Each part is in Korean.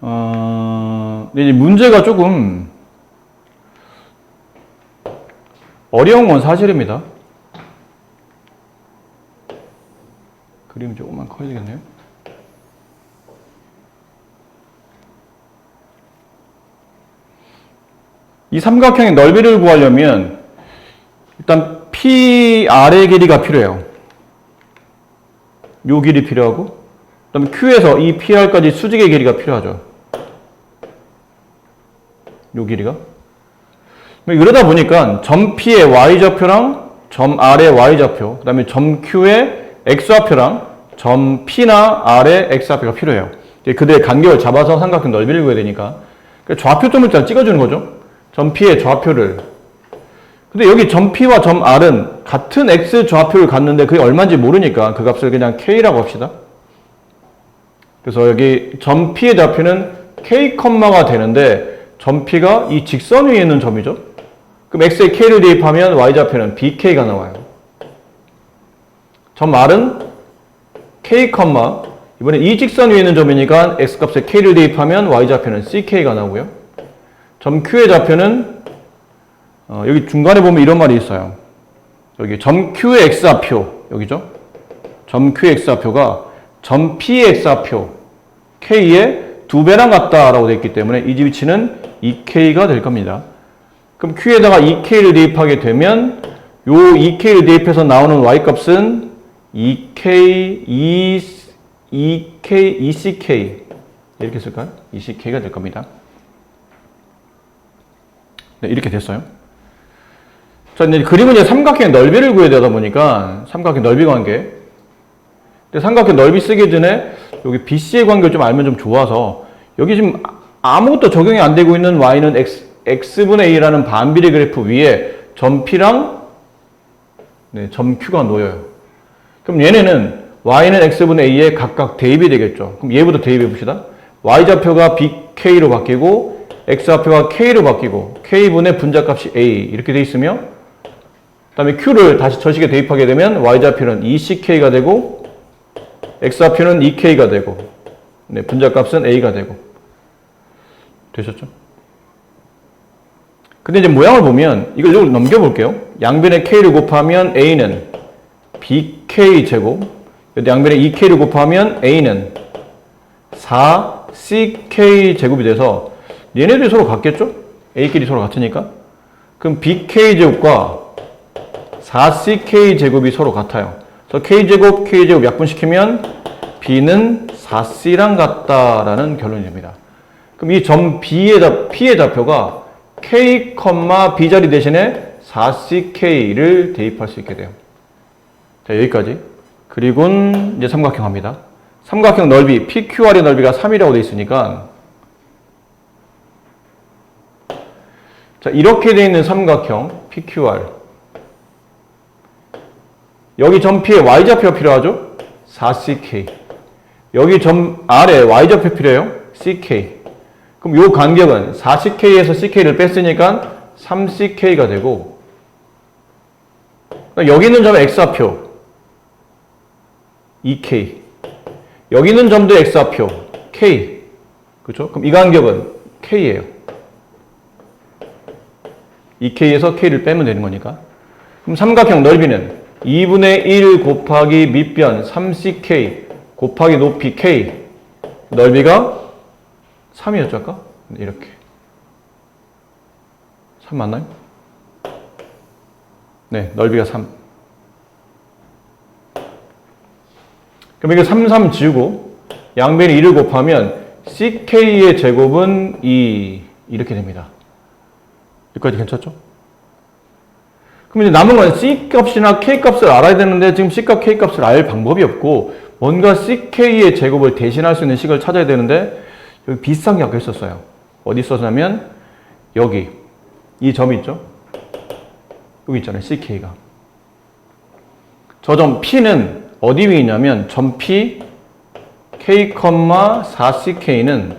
어, 근데 이제 문제가 조금 어려운 건 사실입니다. 그림이 조금만 커야 되겠네요. 이 삼각형의 넓이를 구하려면 일단 P 아래 길이가 필요해요. 요 길이 필요하고 그다음에 Q에서 이 PR까지 수직의 길이가 필요하죠. 요 길이가. 이러다 보니까 점 P의 Y좌표랑 점 R의 Y좌표, 그 다음에 점 Q의 X좌표랑 점 P나 R의 X좌표가 필요해요. 그들의 간격을 잡아서 삼각형 넓이를 구해야 되니까. 그러니까 좌표점을 일단 찍어주는 거죠. 점 P의 좌표를. 근데 여기 점 P와 점 R은 같은 X 좌표를 갖는데 그게 얼마인지 모르니까 그 값을 그냥 K라고 합시다. 그래서 여기 점 P의 좌표는 K, 가 되는데 점 P가 이 직선 위에 있는 점이죠. 그럼 X에 K를 대입하면 Y좌표는 BK가 나와요. 점 R은 K, 이번에 이 직선 위에 있는 점이니까 X값에 K를 대입하면 Y좌표는 CK가 나오고요. 점 Q의 좌표는 어, 여기 중간에 보면 이런 말이 있어요. 여기 점 Q의 X좌표 여기죠. 점 Q의 X좌표가 점 P의 X좌표 K의 두 배랑 같다라고 되어 있기 때문에 이 위치는 2K가 될 겁니다. 그럼 Q에다가 2K를 대입하게 되면 요 2K를 대입해서 나오는 Y값은 2K, 2, 2K, 2CK 이렇게 쓸까요? 2CK가 될 겁니다. 네, 이렇게 됐어요. 자, 이제 그림은 이제 삼각형의 넓이를 구해야 되다 보니까 삼각형 넓이 관계. 근데 삼각형 넓이 쓰기 전에 여기 BC의 관계를 좀 알면 좀 좋아서 여기 지금 아무것도 적용이 안 되고 있는 y는 x, x분의 a라는 반비례 그래프 위에 점 P랑 네, 점 Q가 놓여요. 그럼 얘네는 y는 x분의 a에 각각 대입이 되겠죠. 그럼 얘부터 대입해 봅시다. y좌표가 bk로 바뀌고 x좌표가 k로 바뀌고 k분의 분자값이 a 이렇게 돼 있으며 그 다음에 q를 다시 저식에 대입하게 되면 y좌표는 2ck가 되고 x좌표는 2k가 되고 네, 분자값은 a가 되고 되셨죠? 근데 이제 모양을 보면 이걸 좀 넘겨볼게요. 양변에 k를 곱하면 a는 bk 제곱 양변에 2k를 곱하면 a는 4ck 제곱이 돼서 얘네들이 서로 같겠죠? a끼리 서로 같으니까 그럼 bk 제곱과 4ck 제곱이 서로 같아요. 그래서 k제곱, k제곱 약분시키면 b는 4c랑 같다라는 결론입니다. 그럼 이 점 b의 좌, p의 좌표가 k, b 자리 대신에 4ck를 대입할 수 있게 돼요. 자, 여기까지. 그리고 이제 삼각형 합니다. 삼각형 넓이, PQR의 넓이가 3이라고 되어 있으니까 자, 이렇게 되어 있는 삼각형 PQR 여기 점 P에 Y좌표가 필요하죠? 4CK 여기 점 R에 Y좌표 필요해요? CK 그럼 요 간격은 4CK에서 CK를 뺐으니까 3CK가 되고 여기 있는 점은 X좌표 2K 여기 있는 점도 X좌표 K. 그렇죠? 그럼 이 간격은 K예요. 2K에서 K를 빼면 되는 거니까. 그럼 삼각형 넓이는 2분의 1 곱하기 밑변 3ck 곱하기 높이 k 넓이가 3이었죠 아까? 이렇게 3 맞나요? 네 넓이가 3 그럼 이게 3, 3 지우고 양변에 2를 곱하면 ck의 제곱은 2 이렇게 됩니다 여기까지 괜찮죠? 그럼 이제 남은 건 C 값이나 K 값을 알아야 되는데 지금 C 값, K 값을 알 방법이 없고 뭔가 CK의 제곱을 대신할 수 있는 식을 찾아야 되는데 여기 비슷한 게 아까 있었어요. 어디 있었냐면 여기 이 점이 있죠? 여기 있잖아요. CK가. 저 점 P는 어디 위에 있냐면 점 P K, 4CK는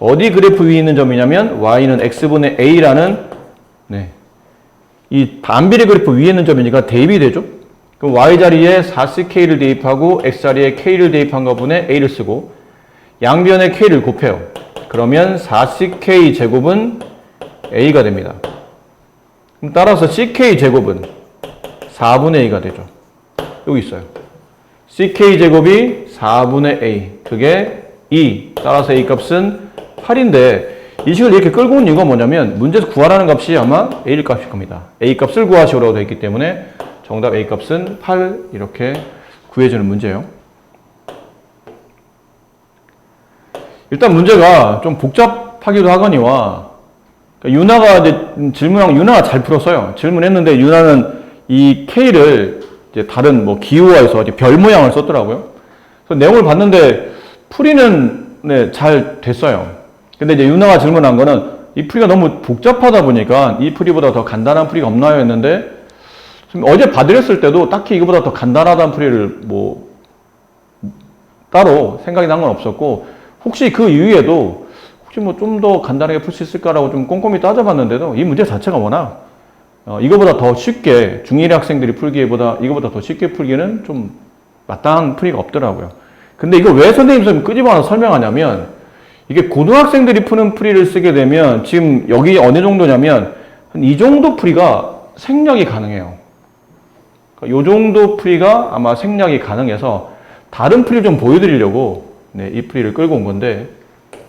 어디 그래프 위에 있는 점이냐면 Y는 X분의 A라는 네, 이 반비례 그래프 위에 있는 점이니까 대입이 되죠. 그럼 y 자리에 4ck를 대입하고 x 자리에 k를 대입한 것분에 a를 쓰고 양변에 k를 곱해요. 그러면 4ck 제곱은 a가 됩니다. 그럼 따라서 ck 제곱은 4분의 a가 되죠. 여기 있어요. ck 제곱이 4분의 a. 그게 2. 따라서 a 값은 8인데 이 식을 이렇게 끌고 온 이유가 뭐냐면 문제에서 구하라는 값이 아마 a일 값일 겁니다. a 값을 구하시오라고 되어 있기 때문에 정답 a 값은 8 이렇게 구해주는 문제예요. 일단 문제가 좀 복잡하기도 하거니와 그러니까 유나가 이제 질문한 유나가 잘 풀었어요. 질문했는데 유나는 이 K를 이제 다른 뭐 기호화해서 이제 별 모양을 썼더라고요. 그래서 내용을 봤는데 풀이는 네, 잘 됐어요. 근데 이제 유나가 질문한 거는 이 풀이가 너무 복잡하다 보니까 이 풀이보다 더 간단한 풀이가 없나요? 했는데 어제 봐드렸을 때도 딱히 이거보다 더 간단하다는 풀이를 뭐 따로 생각이 난 건 없었고 혹시 그 이후에도 혹시 뭐 좀 더 간단하게 풀 수 있을까라고 좀 꼼꼼히 따져봤는데도 이 문제 자체가 워낙 어, 이거보다 더 쉽게 중1 학생들이 풀기보다 이거보다 더 쉽게 풀기는 좀 마땅한 풀이가 없더라고요. 근데 이거 왜 선생님 선생님 끄집어서 설명하냐면 이게 고등학생들이 푸는 풀이를 쓰게 되면 지금 여기 어느 정도냐면 한 이 정도 풀이가 생략이 가능해요. 그러니까 요 정도 풀이가 아마 생략이 가능해서 다른 풀이를 좀 보여드리려고 네, 이 풀이를 끌고 온 건데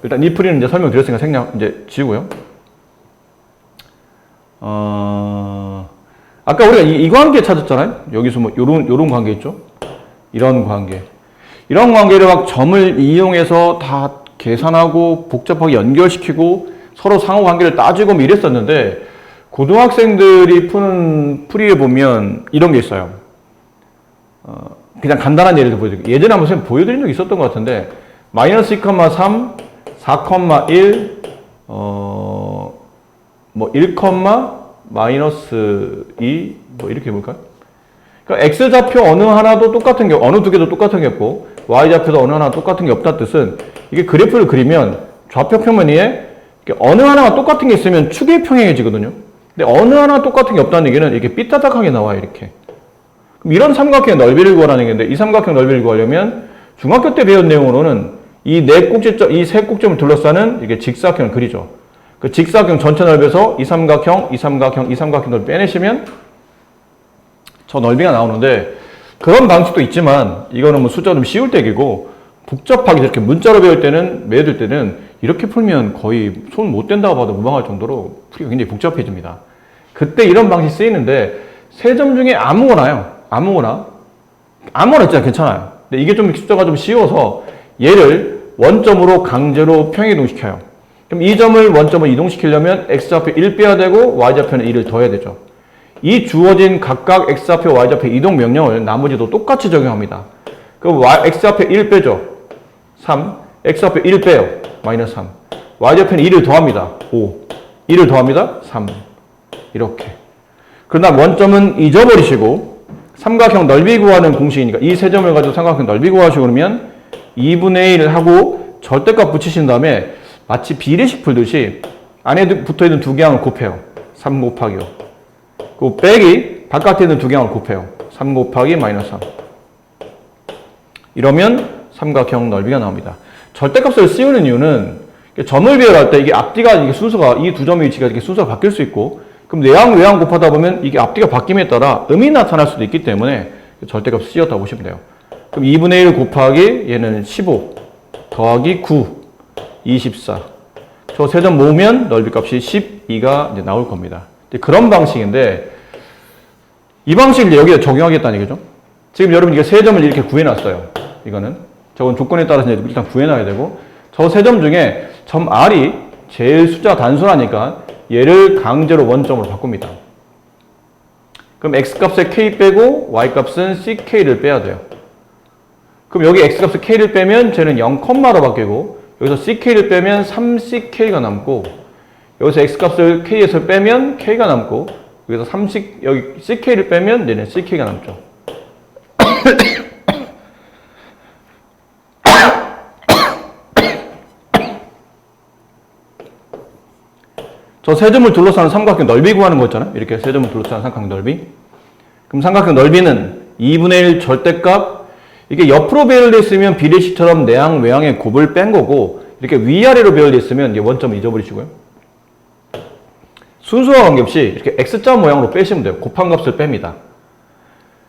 일단 이 풀이는 이제 설명드렸으니까 생략 이제 지우고요. 어, 아까 우리가 이, 이 관계 찾았잖아요. 여기서 뭐 요런 요런 관계 있죠. 이런 관계. 이런 관계를 막 점을 이용해서 다 계산하고 복잡하게 연결시키고 서로 상호 관계를 따지고 뭐 이랬었는데 고등학생들이 푸는 풀이에 보면 이런 게 있어요. 어, 그냥 간단한 예를 보여드릴게요. 예전에 한번 선생님 보여드린 적 있었던 것 같은데 마이너스 2,3, 4,1, 어, 뭐 1, 마이너스 2, 뭐 이렇게 해볼까요? 그러니까 x 좌표 어느 하나도 똑같은 게 어느 두 개도 똑같은 게 없고 y 좌표도 어느 하나 똑같은 게 없다 뜻은 이게 그래프를 그리면 좌표 평면 위에 이렇게 어느 하나가 똑같은 게 있으면 축이 평행해지거든요. 근데 어느 하나 똑같은 게 없다는 얘기는 이게 삐딱하게 나와요 이렇게. 그럼 이런 삼각형의 넓이를 구하라는 얘기인데 이 삼각형 넓이를 구하려면 중학교 때 배운 내용으로는 이 네 꼭지점, 이 세 꼭지점을 둘러싸는 이게 직사각형을 그리죠. 그 직사각형 전체 넓이에서 이 삼각형, 이 삼각형, 이 삼각형을 빼내시면 저 넓이가 나오는데 그런 방식도 있지만 이거는 뭐 숫자 좀 쉬울 때기고 복잡하게 이렇게 문자로 배울 때는 매들 때는 이렇게 풀면 거의 손 못 댄다고 봐도 무방할 정도로 풀이가 굉장히 복잡해집니다. 그때 이런 방식이 쓰이는데 세 점 중에 아무거나요. 아무거나 아무거나 진짜 괜찮아요. 근데 이게 좀 숫자가 좀 쉬워서 얘를 원점으로 강제로 평이동시켜요. 그럼 이 점을 원점으로 이동시키려면 x좌표 1 빼야 되고 y좌표는 1을 더해야 되죠. 이 주어진 각각 x좌표, y좌표 이동 명령을 나머지도 똑같이 적용합니다. 그럼 y, x좌표 1 빼죠. 3. x좌표 1 빼요. 마이너스 3. y좌표는 1을 더합니다. 5. 1을 더합니다. 3. 이렇게. 그러나 원점은 잊어버리시고 삼각형 넓이 구하는 공식이니까 이 세 점을 가지고 삼각형 넓이 구하시고 그러면 2분의 1을 하고 절대값 붙이신 다음에 마치 비례식 풀듯이 안에 붙어 있는 두 개항을 곱해요. 3 곱하기 5. 그 빼기 바깥에 있는 두 개항을 곱해요. 3 곱하기 마이너스 3. 이러면 삼각형 넓이가 나옵니다. 절대값을 씌우는 이유는 점을 비율할 때 이게 앞뒤가 이게 순서가 이 두 점의 위치가 이렇게 순서가 바뀔 수 있고 그럼 내항 외항 곱하다 보면 이게 앞뒤가 바뀜에 따라 음이 나타날 수도 있기 때문에 절대값 고 보시면 돼요. 그럼 2분의 1 곱하기 얘는 15 더하기 9 24. 저 세 점 모으면 넓이 값이 12가 이제 나올 겁니다. 그런 방식인데 이 방식을 여기에 적용하겠다는 얘기죠. 지금 여러분 이게 세 점을 이렇게 구해놨어요. 이거는 저건 조건에 따라서 이제 일단 구해놔야 되고 저 세 점 중에 점 R이 제일 숫자 단순하니까 얘를 강제로 원점으로 바꿉니다. 그럼 x 값에 k 빼고 y 값은 ck를 빼야 돼요. 그럼 여기 x 값에 k를 빼면 쟤는 0,로 바뀌고 여기서 ck를 빼면 3ck가 남고 여기서 x 값을 k에서 빼면 k가 남고 여기서 3ck 여기 ck를 빼면 얘는 ck가 남죠. 저 세 점을 둘러싸는 삼각형 넓이 구하는 거 있잖아요. 이렇게 세 점을 둘러싸는 삼각형 넓이. 그럼 삼각형 넓이는 2분의 1 절대값 이게 옆으로 배열돼 있으면 비례식처럼 내항 외항의 곱을 뺀 거고 이렇게 위아래로 배열돼 있으면 이제 원점 잊어버리시고요. 순수와 관계없이 이렇게 X자 모양으로 빼시면 돼요. 곱한 값을 뺍니다.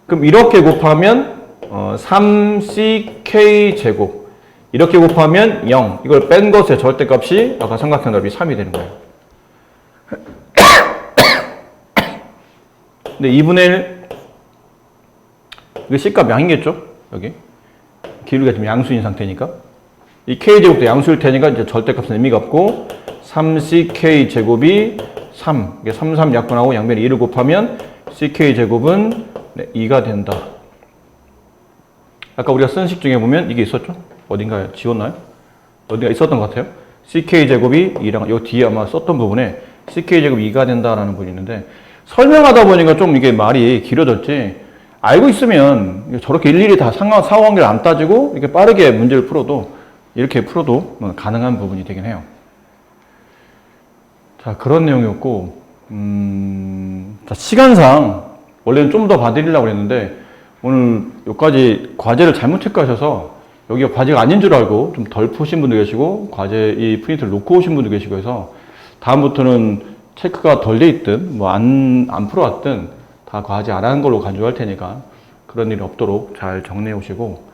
그럼 이렇게 곱하면 어, 3ck 제곱 이렇게 곱하면 0 이걸 뺀 것의 절대값이 아까 삼각형 넓이 3이 되는 거예요. 근데 2분의 1 이게 C값 양이겠죠? 여기 기울기가 지금 양수인 상태니까 이 K제곱도 양수일 테니까 이제 절대값은 의미가 없고 3ck 제곱이 3 이게 3, 3 약분하고 양변에 2를 곱하면 ck 제곱은 네, 2가 된다. 아까 우리가 쓴 식 중에 보면 이게 있었죠? 어딘가에 지웠나요? 어딘가 있었던 것 같아요. ck 제곱이 2랑 요 뒤에 아마 썼던 부분에 ck 제곱이 2가 된다라는 부분이 있는데 설명하다 보니까 좀 이게 말이 길어졌지 알고 있으면 저렇게 일일이 다 상하, 상호관계를 안 따지고 이렇게 빠르게 문제를 풀어도 이렇게 풀어도 뭐 가능한 부분이 되긴 해요. 자 그런 내용이었고 음, 자, 시간상 원래는 좀 더 봐드리려고 했는데 오늘 여기까지 과제를 잘못 체크하셔서 여기가 과제가 아닌 줄 알고 좀 덜 푸신 분도 계시고 과제 이 프린트를 놓고 오신 분도 계시고 해서 다음부터는 체크가 덜 돼 있든 뭐 안 안 풀어왔든 다안한 걸로 간주할 테니까 그런 일이 없도록 잘 정리해 오시고